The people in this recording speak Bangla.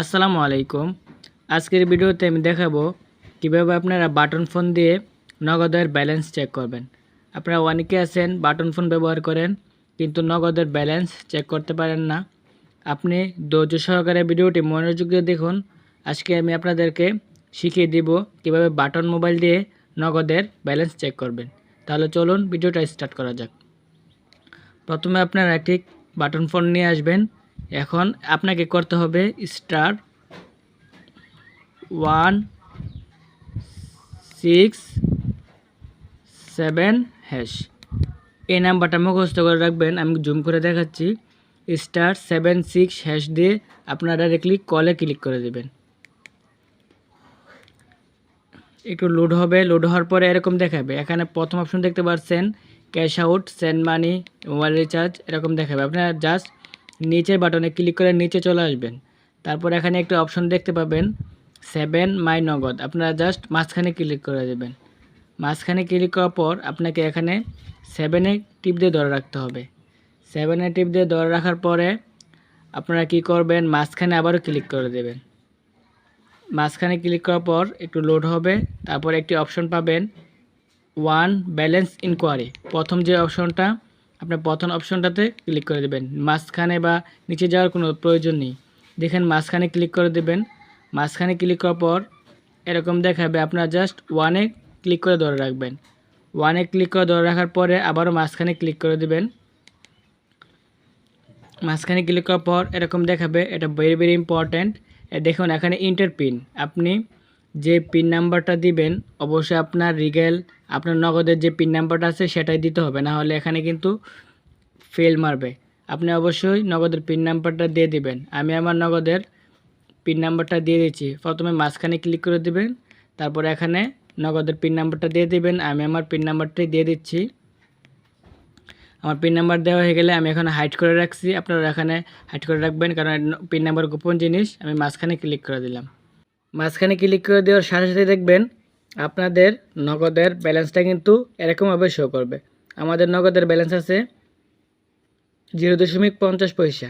আসসালামু আলাইকুম। আজকের ভিডিওতে আমি দেখাবো কীভাবে আপনারা বাটন ফোন দিয়ে নগদের ব্যালেন্স চেক করবেন। আপনারা অনেকে আছেন, বাটন ফোন ব্যবহার করেন, কিন্তু নগদের ব্যালেন্স চেক করতে পারেন না। আপনি ধৈর্য সহকারে ভিডিওটি মনোযোগ দিয়ে দেখুন। আজকে আমি আপনাদেরকে শিখিয়ে দিব কীভাবে বাটন মোবাইল দিয়ে নগদের ব্যালেন্স চেক করবেন। তাহলে চলুন ভিডিওটা স্টার্ট করা যাক। প্রথমে আপনারা ঠিক বাটন ফোন নিয়ে আসবেন। এখন আপনাকে করতে হবে star one six seven hash. এই নাম্বারটা মুখস্থ করে রাখবেন, আমি জুম করে দেখাচ্ছি। স্টার সেভেন সিক্স হ্যাশ দিয়ে আপনারা ডাইরেক্টলি কলে ক্লিক করে দেবেন। একটু লোড হবে লোড হওয়ার পরে এরকম দেখাবে। এখানে প্রথম অপশন দেখতে পাচ্ছেন cash out send money mobile recharge এরকম দেখাবে। আপনারা জাস্ট নিচের বাটনে ক্লিক করে নিচে চলে আসবেন। তারপর এখানে একটা অপশন দেখতে পাবেন, সেভেন মাই নগদ। আপনারা জাস্ট মাঝখানে ক্লিক করে দেবেন। মাঝখানে ক্লিক করার পর আপনাকে এখানে সেভেনে টিপ দিয়ে ধরে রাখতে হবে। সেভেনে টিপ দিয়ে ধরে রাখার পরে আপনারা কি করবেন, মাঝখানে আবারও ক্লিক করে দেবেন। মাঝখানে ক্লিক করার পর একটু লোড হবে। তারপর একটি অপশন পাবেন, ওয়ান ব্যালেন্স ইনকোয়ারি। প্রথম যে অপশনটা আপনার প্রথম অপশনটাতে ক্লিক করে দেবেন। মাঝখানে বা নিচে যাওয়ার কোনো প্রয়োজন নেই। দেখেন মাঝখানে ক্লিক করে দেবেন। মাঝখানে ক্লিক করার পর এরকম দেখাবে, আপনার জাস্ট ওয়ানে ক্লিক করে ধরে রাখবেন। ওয়ানে ক্লিক করে ধরে রাখার পরে আবারও মাঝখানে ক্লিক করে দেবেন। মাঝখানে ক্লিক করার পর এরকম দেখাবে, এটা ভেরি ভেরি ইম্পর্ট্যান্ট দেখুন, এখানে ইন্টার পিন আপনি যে পিন নাম্বারটা দিবেন, অবশ্যই আপনার রিগেল, আপনার নগদের যে পিন নাম্বারটা আছে সেটাই দিতে হবে। না হলে এখানে কিন্তু ফেল মারবে। আপনি অবশ্যই নগদের পিন নাম্বারটা দিয়ে দিবেন। আমি আমার নগদের পিন নাম্বারটা দিয়ে দিচ্ছি। প্রথমে মাঝখানে ক্লিক করে দিবেন। তারপর এখানে নগদের পিন নাম্বারটা দিয়ে দিবেন। আমি আমার পিন নাম্বারটাই দিয়ে দিচ্ছি। আমার পিন নাম্বার দেওয়া হয়ে গেলে আমি এখানে হাইড করে রাখছি। আপনারা এখানে হাইড করে রাখবেন। কারণ পিন নাম্বার গোপন জিনিস। আমি মাঝখানে ক্লিক করে দিলাম। মাঝখানে ক্লিক করে দেওয়ার সাথে সাথে দেখবেন আপনাদের নগদের ব্যালেন্সটা কিন্তু এরকমভাবে শো করবে। আমাদের নগদের ব্যালেন্স আছে জিরো দশমিক পঞ্চাশ পয়সা।